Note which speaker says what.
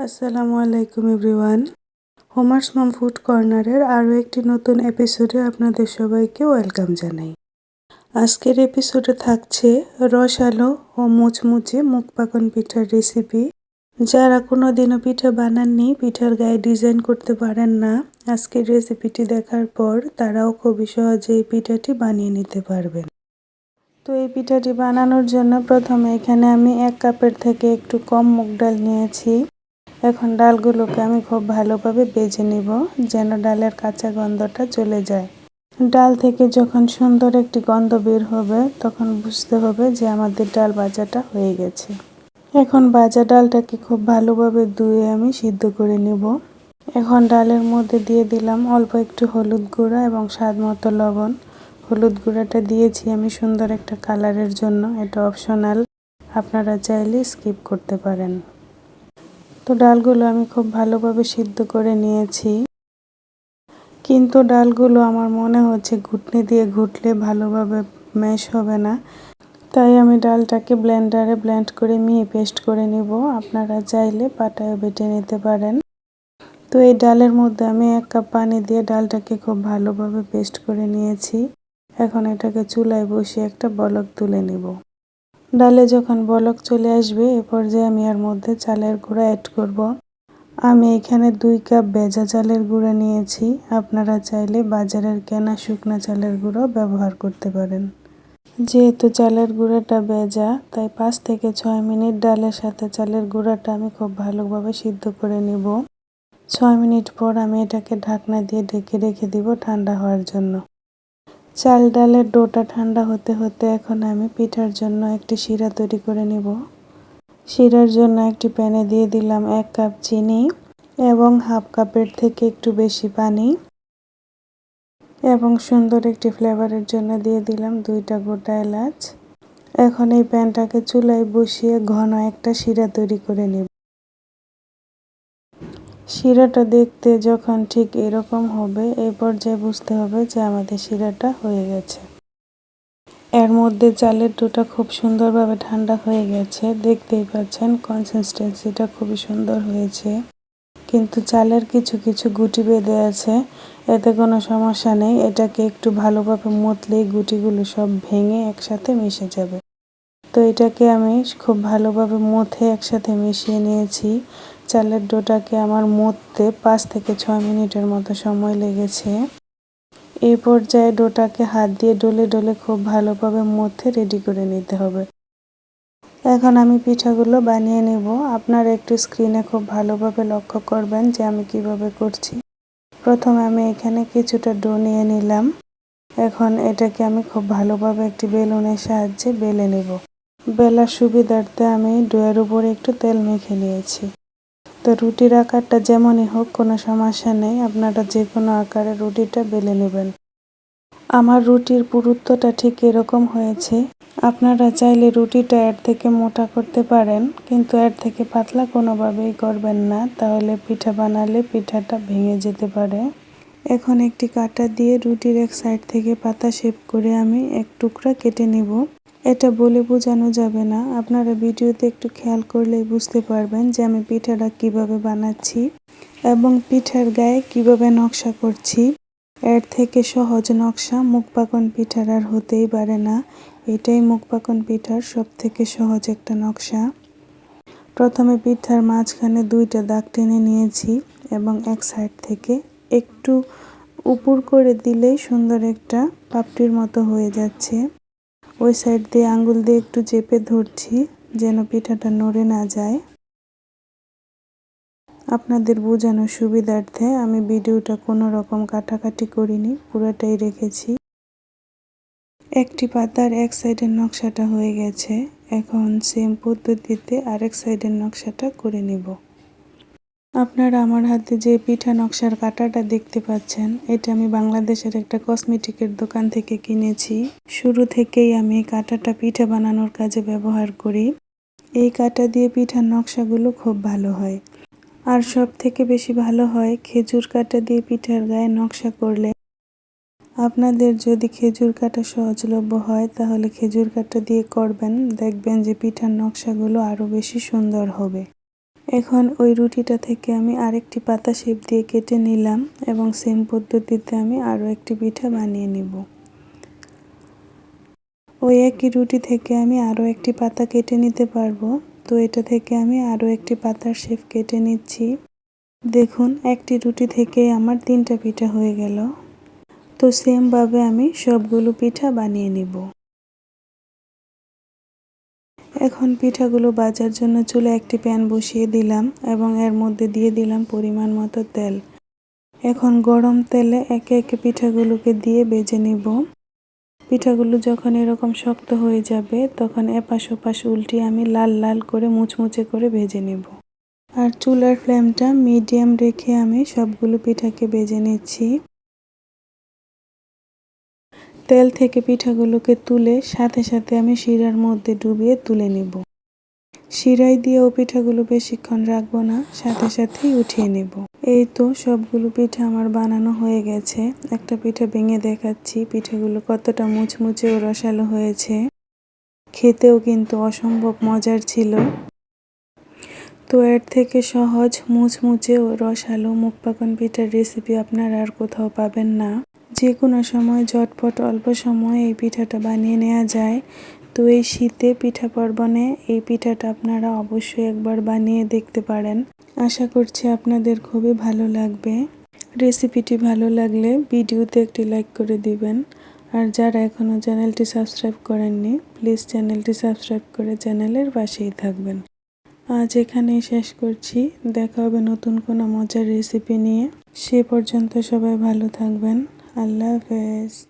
Speaker 1: আসসালামু আলাইকুম এভরিওয়ান। হোমার্স মম ফুড কর্নারের আরও একটি নতুন এপিসোডে আপনাদের সবাইকে ওয়েলকাম জানাই। আজকের এপিসোডে থাকছে রসালো ও মুচমুচে মুখ পাকন পিঠার রেসিপি যারা কোনো দিনও পিঠা বানাননি, পিঠার গায়ে ডিজাইন করতে পারেন না, আজকের রেসিপিটি দেখার পর তারাও খুবই সহজে এই পিঠাটি বানিয়ে নিতে পারবেন। তো এই পিঠাটি বানানোর জন্য প্রথমে এখানে আমি এক কাপের থেকে একটু কম মুগ ডাল নিয়েছি। এখন ডালগুলোকে আমি খুব ভালোভাবে বেজে নিব যেন ডালের কাঁচা গন্ধটা চলে যায়। ডাল থেকে যখন সুন্দর একটি গন্ধ বের হবে, তখন বুঝতে হবে যে আমাদের ডাল ভাজাটা হয়ে গেছে। এখন ভাজা ডালটাকে খুব ভালোভাবে ধুয়ে আমি সিদ্ধ করে নিব। এখন ডালের মধ্যে দিয়ে দিলাম অল্প একটু হলুদ গুঁড়া এবং স্বাদ মতো লবণ। হলুদ গুঁড়াটা দিয়েছি আমি সুন্দর একটা কালারের জন্য, এটা অপশনাল। আপনারা চাইলে স্কিপ করতে পারেন। তো ডালগুলো আমি খুব ভালোভাবে সিদ্ধ করে নিয়েছি। কিন্তু ডালগুলো আমার মনে হচ্ছে ঘুটনি দিয়ে ঘুটলে ভালোভাবে ম্যাশ হবে না। তাই আমি ডালটাকে ব্লেন্ডারে ব্লেন্ড করে মিহি পেস্ট করে নিব। আপনারা চাইলে পাটায় বেটে নিতে পারেন। তো এই ডালের মধ্যে আমি এক কাপ পানি দিয়ে ডালটাকে খুব ভালোভাবে পেস্ট করে নিয়েছি। এখন এটাকে চুলায় বসিয়ে একটা বলক তুলে নিব। ডালে যখন বলক চলে আসবে, এ পর্যায়ে আমি এর মধ্যে চালের গুঁড়া অ্যাড করব। আমি এখানে দুই কাপ ভেজা চালের গুঁড়া নিয়েছি। আপনারা চাইলে বাজারের কেনা শুকনো চালের গুঁড়ো ব্যবহার করতে পারেন। যেহেতু চালের গুঁড়াটা ভেজা, তাই পাঁচ থেকে ছয় মিনিট ডালের সাথে চালের গুঁড়াটা আমি খুব ভালোভাবে সিদ্ধ করে নিব। ছয় মিনিট পর আমি এটাকে ঢাকনা দিয়ে ঢেকে রেখে দিব ঠান্ডা হওয়ার জন্য। চাল ডালের ডোটা ঠান্ডা হতে হতে এখন আমি পিঠার জন্য একটি শিরা তৈরি করে নিব। শিরার জন্য একটি প্যানে দিয়ে দিলাম এক কাপ চিনি এবং হাফ কাপের থেকে একটু বেশি পানি এবং সুন্দর একটি ফ্লেভারের জন্য দিয়ে দিলাম দুইটা গোটা এলাচ। এখন এই প্যানটাকে চুলায় বসিয়ে ঘন একটা শিরা তৈরি করে নিব। শিরাটা দেখতে যখন ঠিক এরকম হবে এই পর্যায়ে বুঝতে হবে যে আমাদের শিরাটা হয়ে গেছে। এর মধ্যে চালের ডোটা খুব সুন্দরভাবে ঠান্ডা হয়ে গেছে। দেখতেই পাচ্ছেন কনসিস্টেন্সিটা খুবই সুন্দর হয়েছে। কিন্তু চালের কিছু কিছু গুটি বেঁধে আছে। এতে কোনো সমস্যা নেই। এটাকে একটু ভালোভাবে মতলেই গুটিগুলো সব ভেঙে একসাথে মিশে যাবে। তো এটাকে আমি খুব ভালোভাবে মথে একসাথে মিশিয়ে নিয়েছি। চালের ডোটাকে আমার মধ্যে পাঁচ থেকে ছয় মিনিটের মতো সময় লেগেছে। এই পর্যায়ে ডোটাকে হাত দিয়ে ডলে ডলে খুব ভালোভাবে মধ্যে রেডি করে নিতে হবে। এখন আমি পিঠাগুলো বানিয়ে নেব। আপনারা একটু স্ক্রিনে খুব ভালোভাবে লক্ষ্য করবেন যে আমি কীভাবে করছি। প্রথমে আমি এখানে কিছুটা ডো নিয়ে নিলাম। এখন এটাকে আমি খুব ভালোভাবে একটি বেলুনের সাহায্যে বেলে নেব। বেলার সুবিধার্থে আমি ডোয়ের উপরে একটু তেল মেখে নিয়েছি। তো রুটির আকারটা যেমনই হোক, কোনো সমস্যা নেই। আপনারা যে কোনো আকারে রুটিটা বেলে নেবেন। আমার রুটির পুরুত্বটা ঠিক এরকম হয়েছে। আপনারা চাইলে রুটিটা এর থেকে মোটা করতে পারেন, কিন্তু এর থেকে পাতলা কোনোভাবেই করবেন না। তাহলে পিঠা বানালে পিঠাটা ভেঙে যেতে পারে। এখন একটি কাটা দিয়ে রুটির এক সাইড থেকে পাতা শেপ করে আমি এক টুকরা কেটে নিব। এটা বলে বোঝানো যাবে না। আপনারা ভিডিওতে একটু খেয়াল করলেই বুঝতে পারবেন যে আমি পিঠাটা কীভাবে বানাচ্ছি এবং পিঠার গায়ে কীভাবে নকশা করছি। এর থেকে সহজ নকশা মুখপাকন পিঠার আর হতেই পারে না। এটাই মুখপাকন পিঠার সব থেকে সহজ একটা নকশা। প্রথমে পিঠার মাঝখানে দুইটা দাগ টেনে নিয়েছি এবং এক সাইড থেকে একটু উপর করে দিলেই সুন্দর একটা পাপড়ির মতো হয়ে যাচ্ছে। ওই সাইড দিয়ে আঙ্গুল দিয়ে একটু চেপে ধরছি, যেন পিঠাটা নড়ে না যায়। আপনাদের বোঝানোর সুবিধার্থে আমি ভিডিওটা কোনো রকম কাটাকাটি করিনি, পুরোটাই রেখেছি। একটি পাতার এক সাইডের নকশাটা হয়ে গেছে, এখন সেম পদ্ধতিতে আরেক সাইডের নকশাটা করে নিব। আপনারা আমার হাতে যে পিঠা নকশার কাটাটা দেখতে পাচ্ছেন, এটা আমি বাংলাদেশের একটা কসমেটিকের দোকান থেকে কিনেছি। শুরু থেকেই আমি কাটাটা পিঠা বানানোর কাজে ব্যবহার করি। এই কাটা দিয়ে পিঠার নকশাগুলো খুব ভালো হয়। আর সব থেকে বেশি ভালো হয় খেজুর কাটা দিয়ে পিঠার গায়ে নকশা করলে। আপনাদের যদি খেজুর কাটা সহজলভ্য হয়, তাহলে খেজুর কাটা দিয়ে করবেন, দেখবেন যে পিঠার নকশাগুলো আরও বেশি সুন্দর হবে। এখন ওই রুটিটা থেকে আমি আরেকটি পাতা শেপ দিয়ে কেটে নিলাম এবং সেম পদ্ধতিতে আমি আরও একটি পিঠা বানিয়ে নিব। ওই একই রুটি থেকে আমি আরও একটি পাতা কেটে নিতে পারব। তো এটা থেকে আমি আরও একটি পাতার শেপ কেটে নিচ্ছি। দেখুন, একটি রুটি থেকে আমার তিনটা পিঠা হয়ে গেল। তো সেমভাবে আমি সবগুলো পিঠা বানিয়ে নিব। এখন পিঠাগুলো বাজার জন্য চুলে একটি প্যান বসিয়ে দিলাম এবং এর মধ্যে দিয়ে দিলাম পরিমাণ মতো তেল। এখন গরম তেলে একে একে পিঠাগুলোকে দিয়ে বেজে নিব। পিঠাগুলো যখন এরকম শক্ত হয়ে যাবে, তখন এপাশ ওপাশ উল্টিয়ে আমি লাল লাল করে মুচমুচে করে ভেজে নেব। আর চুলার ফ্লেমটা মিডিয়াম রেখে আমি সবগুলো পিঠাকে বেজে নিচ্ছি। তেল থেকে পিঠাগুলোকে তুলে সাথে সাথে আমি শিরার মধ্যে ডুবিয়ে তুলে নিব। শিরাই দিয়েও পিঠাগুলো বেশিক্ষণ রাখব না, সাথে সাথেই উঠিয়ে নেব। এই তো সবগুলো পিঠা আমার বানানো হয়ে গেছে। একটা পিঠা ভেঙে দেখাচ্ছি, পিঠাগুলো কতটা মুচমুচে ও রসালো হয়েছে। খেতেও কিন্তু অসম্ভব মজার ছিল। তো এর থেকে সহজ, মুচমুচে ও রসালো মুখ পাকন পিঠার রেসিপি আপনারা আর কোথাও পাবেন না। যে কোনো সময় ঝটপট অল্প সময়ে এই পিঠাটা বানিয়ে নেওয়া যায়। তো এই শীতে পিঠা পার্বণে এই পিঠাটা আপনারা অবশ্যই একবার বানিয়ে দেখতে পারেন। আশা করছি আপনাদের খুবই ভালো লাগবে। রেসিপিটি ভালো লাগলে ভিডিওতে একটি লাইক করে দিবেন। আর যারা এখনও চ্যানেলটি সাবস্ক্রাইব করেননি, প্লিজ চ্যানেলটি সাবস্ক্রাইব করে চ্যানেলের পাশেই থাকবেন। আজ এখানেই শেষ করছি। দেখা হবে নতুন কোনো মজার রেসিপি নিয়ে। সে পর্যন্ত সবাই ভালো থাকবেন। আল্লাহ হাফেজ